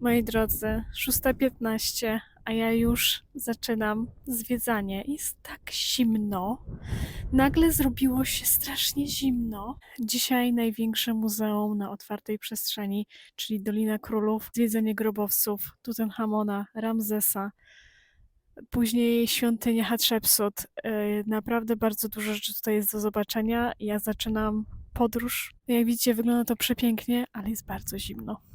Moi drodzy, 6.15, a ja już zaczynam zwiedzanie. Jest tak zimno. Nagle zrobiło się strasznie zimno. Dzisiaj największe muzeum na otwartej przestrzeni, czyli Dolina Królów, zwiedzenie grobowców Tutenchamona, Ramzesa, później świątynia Hatshepsut. Yy, Naprawdę bardzo dużo rzeczy tutaj jest do zobaczenia. Ja zaczynam podróż. Jak widzicie, wygląda to przepięknie, ale jest bardzo zimno.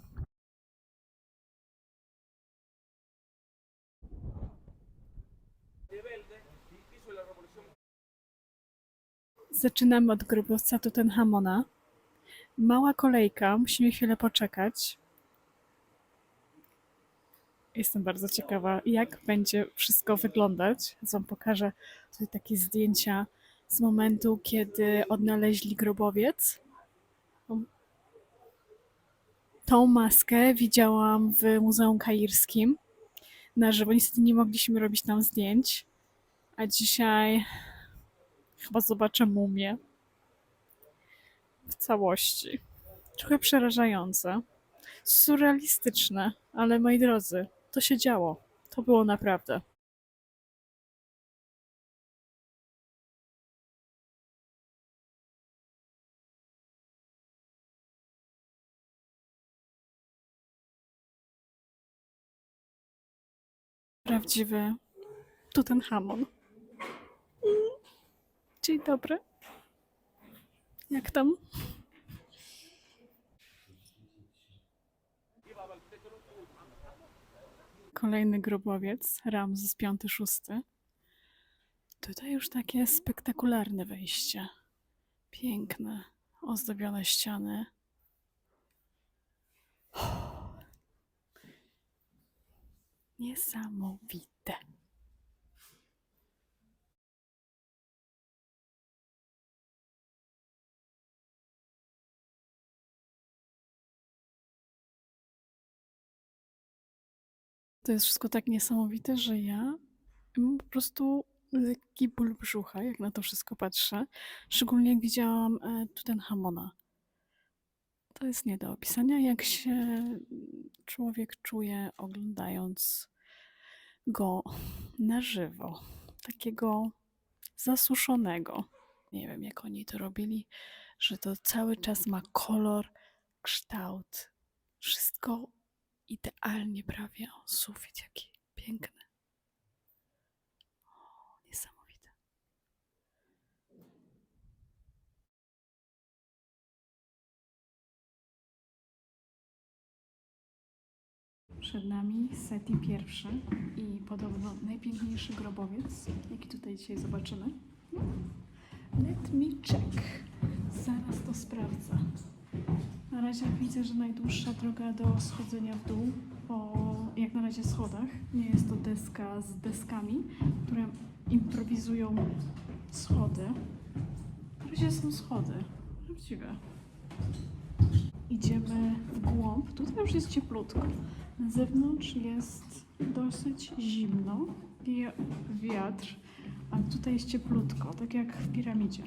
Zaczynamy od grobowca Tutenchamona. Mała kolejka, musimy chwilę poczekać. Jestem bardzo ciekawa, jak będzie wszystko wyglądać. Więc Wam pokażę tutaj takie zdjęcia z momentu, kiedy odnaleźli grobowiec. Tą maskę widziałam w Muzeum Kairskim na żywo. Niestety nie mogliśmy robić tam zdjęć, a dzisiaj chyba zobaczę mumię w całości. Trochę przerażające, surrealistyczne, ale moi drodzy, to się działo. To było naprawdę. Prawdziwy Tutenchamon. Mm. Dzień dobry. Jak tam? Kolejny grobowiec, Ramzes V-VI. Tutaj już takie spektakularne wejście. Piękne, ozdobione ściany. Niesamowite. To jest wszystko tak niesamowite, że ja mam po prostu lekki ból brzucha, jak na to wszystko patrzę. Szczególnie jak widziałam e, Tutenchamona. To jest nie do opisania, jak się człowiek czuje oglądając go na żywo. Takiego zasuszonego. Nie wiem, jak oni to robili, że to cały czas ma kolor, kształt. Wszystko idealnie prawie. O, sufit jaki piękny. O, niesamowite. Przed nami Seti pierwszy i podobno najpiękniejszy grobowiec, jaki tutaj dzisiaj zobaczymy. Let me check. Zaraz to sprawdzę. Na razie widzę, że najdłuższa droga do schodzenia w dół po jak na razie schodach. Nie jest to deska z deskami, które improwizują schody. Na razie są schody. Prawdziwe. Idziemy w głąb. Tutaj już jest cieplutko. Na zewnątrz jest dosyć zimno. Wieje wiatr, a tutaj jest cieplutko, tak jak w piramidzie.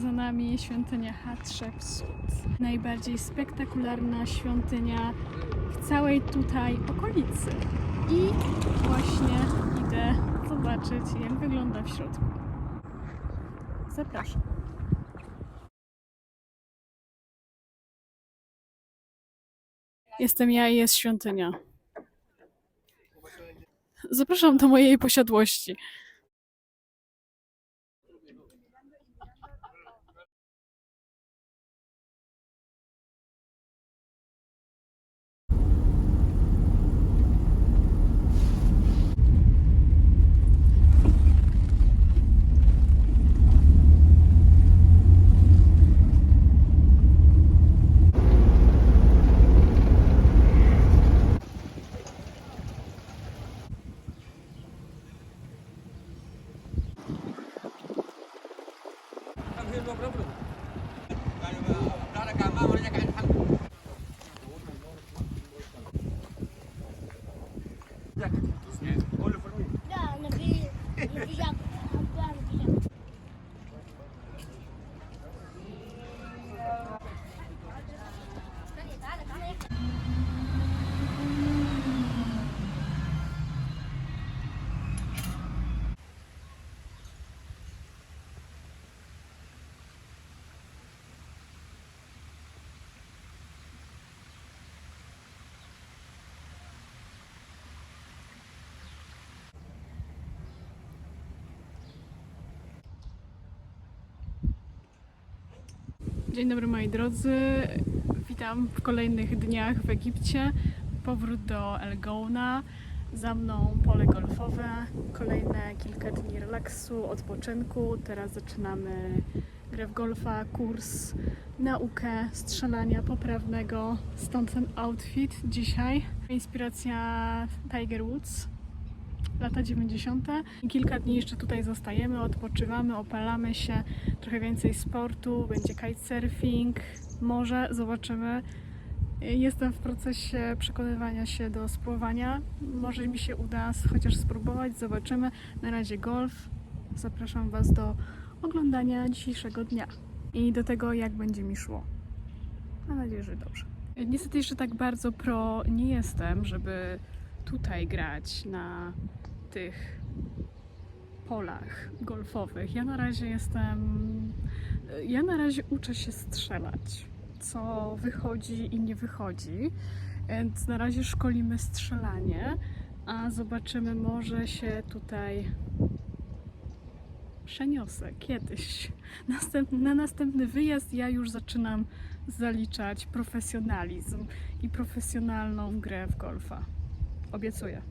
Za nami świątynia Hatshepsut. Najbardziej spektakularna świątynia w całej tutaj okolicy. I właśnie idę zobaczyć, jak wygląda w środku. Zapraszam. Jestem ja i jest świątynia. Zapraszam do mojej posiadłości. ગામમાં Dzień dobry moi drodzy, witam w kolejnych dniach w Egipcie. Powrót do El Gouna, za mną pole golfowe, kolejne kilka dni relaksu, odpoczynku. Teraz zaczynamy grę w golfa, kurs, naukę strzelania poprawnego. Stąd ten outfit dzisiaj. Inspiracja Tiger Woods, lata 90. I kilka dni jeszcze tutaj zostajemy, odpoczywamy, opalamy się, trochę więcej sportu, będzie kitesurfing, może, zobaczymy. Jestem w procesie przekonywania się do spływania. Może mi się uda chociaż spróbować, zobaczymy. Na razie golf. Zapraszam Was do oglądania dzisiejszego dnia i do tego, jak będzie mi szło. Mam nadzieję, że dobrze. Niestety jeszcze tak bardzo pro nie jestem, żeby tutaj grać na tych polach golfowych. Ja na razie jestem. Ja na razie uczę się strzelać, co wychodzi i nie wychodzi. Więc na razie szkolimy strzelanie, a zobaczymy, może się tutaj przeniosę kiedyś. Następny, na następny wyjazd ja już zaczynam zaliczać profesjonalizm i profesjonalną grę w golfa. Obiecuję.